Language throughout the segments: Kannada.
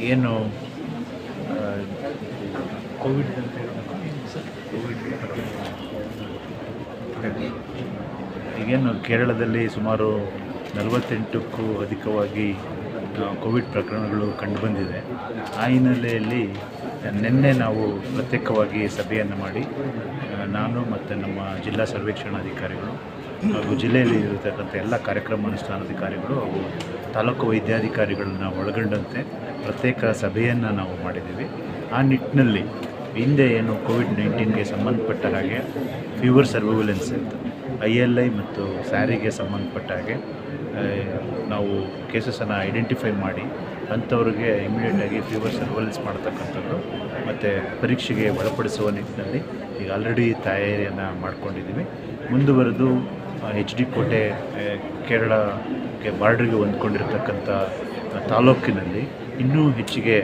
ಏನು ಕೋವಿಡ್ ಈಗೇನು ಕೇರಳದಲ್ಲಿ ಸುಮಾರು ನಲವತ್ತೆಂಟಕ್ಕೂ ಅಧಿಕವಾಗಿ ಕೋವಿಡ್ ಪ್ರಕರಣಗಳು ಕಂಡುಬಂದಿದೆ ಆ ಹಿನ್ನೆಲೆಯಲ್ಲಿ ನಿನ್ನೆ ನಾವು ಪ್ರತ್ಯೇಕವಾಗಿ ಸಭೆಯನ್ನು ಮಾಡಿ ನಾನು ಮತ್ತು ನಮ್ಮ ಜಿಲ್ಲಾ ಸರ್ವೇಕ್ಷಣಾಧಿಕಾರಿಗಳು ಹಾಗೂ ಜಿಲ್ಲೆಯಲ್ಲಿ ಇರತಕ್ಕಂಥ ಎಲ್ಲ ಕಾರ್ಯಕ್ರಮ ಅನುಷ್ಠಾನಾಧಿಕಾರಿಗಳು ಹಾಗೂ ತಾಲೂಕು ವೈದ್ಯಾಧಿಕಾರಿಗಳನ್ನ ಒಳಗೊಂಡಂತೆ ಪ್ರತ್ಯೇಕ ಸಭೆಯನ್ನು ನಾವು ಮಾಡಿದ್ದೀವಿ. ಆ ನಿಟ್ಟಿನಲ್ಲಿ ಹಿಂದೆ ಏನು ಕೋವಿಡ್ ನೈನ್ಟೀನ್ಗೆ ಸಂಬಂಧಪಟ್ಟ ಹಾಗೆ ಫೀವರ್ ಸರ್ವೈಲೆನ್ಸ್ ಇತ್ತು ಐ ಎಲ್ ಐ ಮತ್ತು ಸ್ಯಾರಿಗೆ ಸಂಬಂಧಪಟ್ಟ ಹಾಗೆ ನಾವು ಕೇಸಸನ್ನು ಐಡೆಂಟಿಫೈ ಮಾಡಿ ಅಂಥವ್ರಿಗೆ ಇಮಿಡಿಯೇಟಾಗಿ ಫೀವರ್ ಸರ್ವೈಲೆನ್ಸ್ ಮಾಡ್ತಕ್ಕಂಥದ್ದು ಮತ್ತು ಪರೀಕ್ಷೆಗೆ ಒಳಪಡಿಸುವ ನಿಟ್ಟಿನಲ್ಲಿ ಈಗ ಆಲ್ರೆಡಿ ತಯಾರಿಯನ್ನು ಮಾಡ್ಕೊಂಡಿದ್ದೀವಿ. ಮುಂದುವರೆದು ಎಚ್ ಡಿ ಕೋಟೆ ಕೇರಳಕ್ಕೆ ಬಾರ್ಡ್ರಿಗೆ ಹೊಂದ್ಕೊಂಡಿರ್ತಕ್ಕಂಥ ತಾಲೂಕಿನಲ್ಲಿ ಇನ್ನೂ ಹೆಚ್ಚಿಗೆ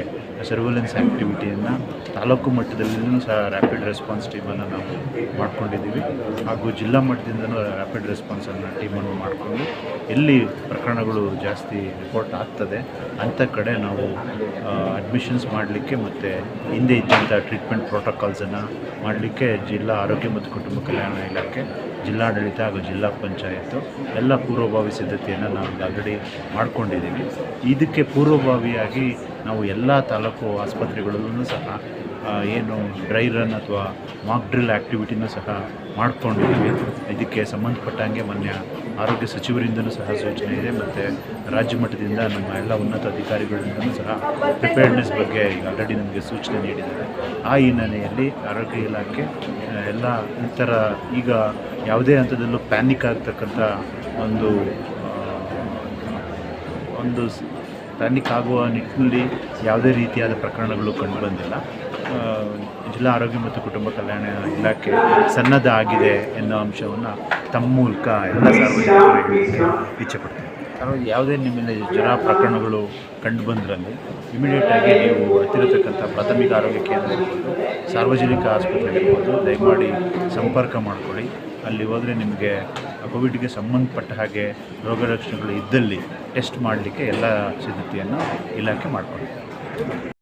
ಸರ್ವೆಲೆನ್ಸ್ ಆ್ಯಕ್ಟಿವಿಟಿಯನ್ನು ತಾಲೂಕು ಮಟ್ಟದಲ್ಲಿಯೂ ಸಹ ರ್ಯಾಪಿಡ್ ರೆಸ್ಪಾನ್ಸ್ ಟೀಮನ್ನು ನಾವು ಮಾಡ್ಕೊಂಡಿದ್ದೀವಿ. ಹಾಗೂ ಜಿಲ್ಲಾ ಮಟ್ಟದಿಂದಲೂ ರ್ಯಾಪಿಡ್ ರೆಸ್ಪಾನ್ಸನ್ನು ಟೀಮನ್ನು ಮಾಡಿಕೊಂಡು ಎಲ್ಲಿ ಪ್ರಕರಣಗಳು ಜಾಸ್ತಿ ರಿಪೋರ್ಟ್ ಆಗ್ತದೆ ಅಂಥ ಕಡೆ ನಾವು ಅಡ್ಮಿಷನ್ಸ್ ಮಾಡಲಿಕ್ಕೆ ಮತ್ತು ಹಿಂದೆ ಇದ್ದಂಥ ಟ್ರೀಟ್ಮೆಂಟ್ ಪ್ರೋಟೋಕಾಲ್ಸನ್ನು ಮಾಡಲಿಕ್ಕೆ ಜಿಲ್ಲಾ ಆರೋಗ್ಯ ಮತ್ತು ಕುಟುಂಬ ಕಲ್ಯಾಣ ಇಲಾಖೆ ಜಿಲ್ಲಾಡಳಿತ ಹಾಗೂ ಜಿಲ್ಲಾ ಪಂಚಾಯತ್ತು ಎಲ್ಲ ಪೂರ್ವಭಾವಿ ಸಿದ್ಧತೆಯನ್ನು ನಾವು ಆಲ್ರೆಡಿ ಮಾಡ್ಕೊಂಡಿದ್ದೀವಿ. ಇದಕ್ಕೆ ಪೂರ್ವಭಾವಿಯಾಗಿ ನಾವು ಎಲ್ಲ ತಾಲೂಕು ಆಸ್ಪತ್ರೆಗಳಲ್ಲೂ ಸಹ ಏನು ಡ್ರೈ ರನ್ ಅಥವಾ ಮಾಕ್ ಡ್ರಿಲ್ ಆ್ಯಕ್ಟಿವಿಟಿನೂ ಸಹ ಮಾಡ್ಕೊಂಡಿದ್ದೀವಿ. ಇದಕ್ಕೆ ಸಂಬಂಧಪಟ್ಟಂಗೆ ಮೊನ್ನೆ ಆರೋಗ್ಯ ಸಚಿವರಿಂದನೂ ಸಹ ಸೂಚನೆ ಇದೆ ಮತ್ತು ರಾಜ್ಯ ಮಟ್ಟದಿಂದ ನಮ್ಮ ಎಲ್ಲ ಉನ್ನತ ಅಧಿಕಾರಿಗಳಿಂದಲೂ ಸಹ ಪ್ರಿಪೇರ್ಡ್ನೆಸ್ ಬಗ್ಗೆ ಆಲ್ರೆಡಿ ನಮಗೆ ಸೂಚನೆ ನೀಡಿದ್ದಾರೆ. ಆ ಹಿನ್ನೆಲೆಯಲ್ಲಿ ಆರೋಗ್ಯ ಇಲಾಖೆ ಎಲ್ಲ ಥರ ಈಗ ಯಾವುದೇ ಹಂತದಲ್ಲೂ ಪ್ಯಾನಿಕ್ ಆಗ್ತಕ್ಕಂಥ ಒಂದು ಒಂದು ಪ್ಯಾನಿಕ್ ಆಗುವ ನಿಟ್ಟಿನಲ್ಲಿ ಯಾವುದೇ ರೀತಿಯಾದ ಪ್ರಕರಣಗಳು ಕಂಡುಬಂದಿಲ್ಲ ಜಿಲ್ಲಾ ಆರೋಗ್ಯ ಮತ್ತು ಕುಟುಂಬ ಕಲ್ಯಾಣ ಇಲಾಖೆ ಸನ್ನದ್ಧ ಆಗಿದೆ ಎನ್ನುವ ಅಂಶವನ್ನು ತಮ್ಮ ಮೂಲಕ ಎಲ್ಲ ಸಾರ್ವಜನಿಕರಿಗೆ ಇಚ್ಛೆಪಡ್ತೀವಿ ಹಾಗಾಗಿ ಯಾವುದೇ ನಿಮ್ಮಲ್ಲಿ ಜ್ವರ ಪ್ರಕರಣಗಳು ಕಂಡು ಬಂದ್ರಲ್ಲಿ ಇಮಿಡಿಯೇಟಾಗಿ ನೀವು ಹತ್ತಿರತಕ್ಕಂಥ ಪ್ರಾಥಮಿಕ ಆರೋಗ್ಯ ಕೇಂದ್ರ ಇರ್ಬೋದು, ಸಾರ್ವಜನಿಕ ಆಸ್ಪತ್ರೆ ಇರ್ಬೋದು, ದಯಮಾಡಿ ಸಂಪರ್ಕ ಮಾಡಿಕೊಳ್ಳಿ. ಅಲ್ಲಿ ಹೋದರೆ ನಿಮಗೆ ಕೋವಿಡ್ಗೆ ಸಂಬಂಧಪಟ್ಟ ಹಾಗೆ ರೋಗ ಲಕ್ಷಣಗಳು ಇದ್ದಲ್ಲಿ ಟೆಸ್ಟ್ ಮಾಡಲಿಕ್ಕೆ ಎಲ್ಲ ಸಿದ್ಧತೆಯನ್ನು ಇಲಾಖೆ ಮಾಡಿಕೊಳ್ಳಿ